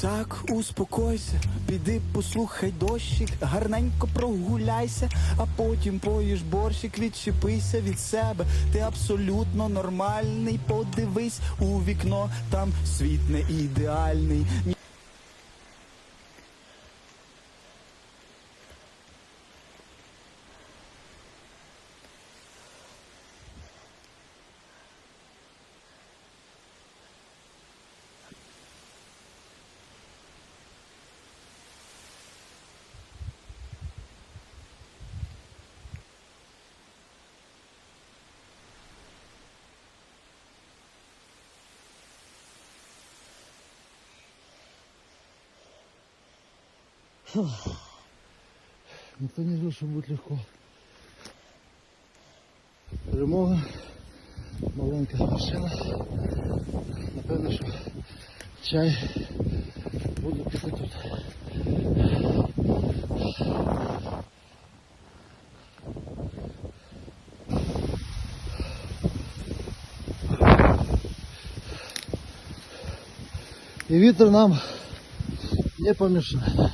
Так, успокойся, піди послухай дощик, гарненько прогуляйся, а потім поїж борщик, відчепися від себе. Ти абсолютно нормальний. Подивись у вікно, там світ не ідеальний. Ні- Ніхто не жив, що буде легко. Перемога, маленька машина. Напевно, що чай буде піти тут. І вітер нам не помішає.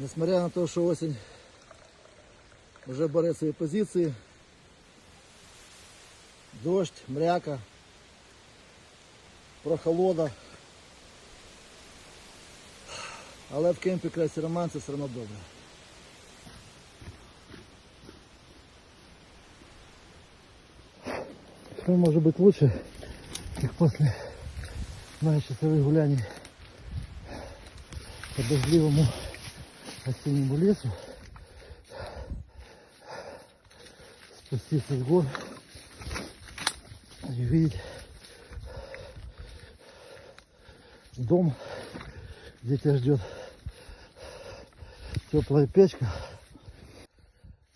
Несмотря на то, что осень уже берет свои позиции, дождь, мряка, прохолода. Але в кемпі красі роман все одно добре. Что может быть лучше, как после многочасовых гуляний по дождливому осеннему лесу спуститься с гор и увидеть дом, где тебя ждет теплая печка,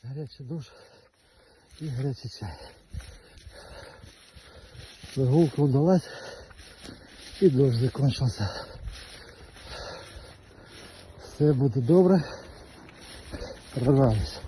горячий душ и горячий чай. Прогулка удалась и дождь закончился. Все буде добре. Прорвались.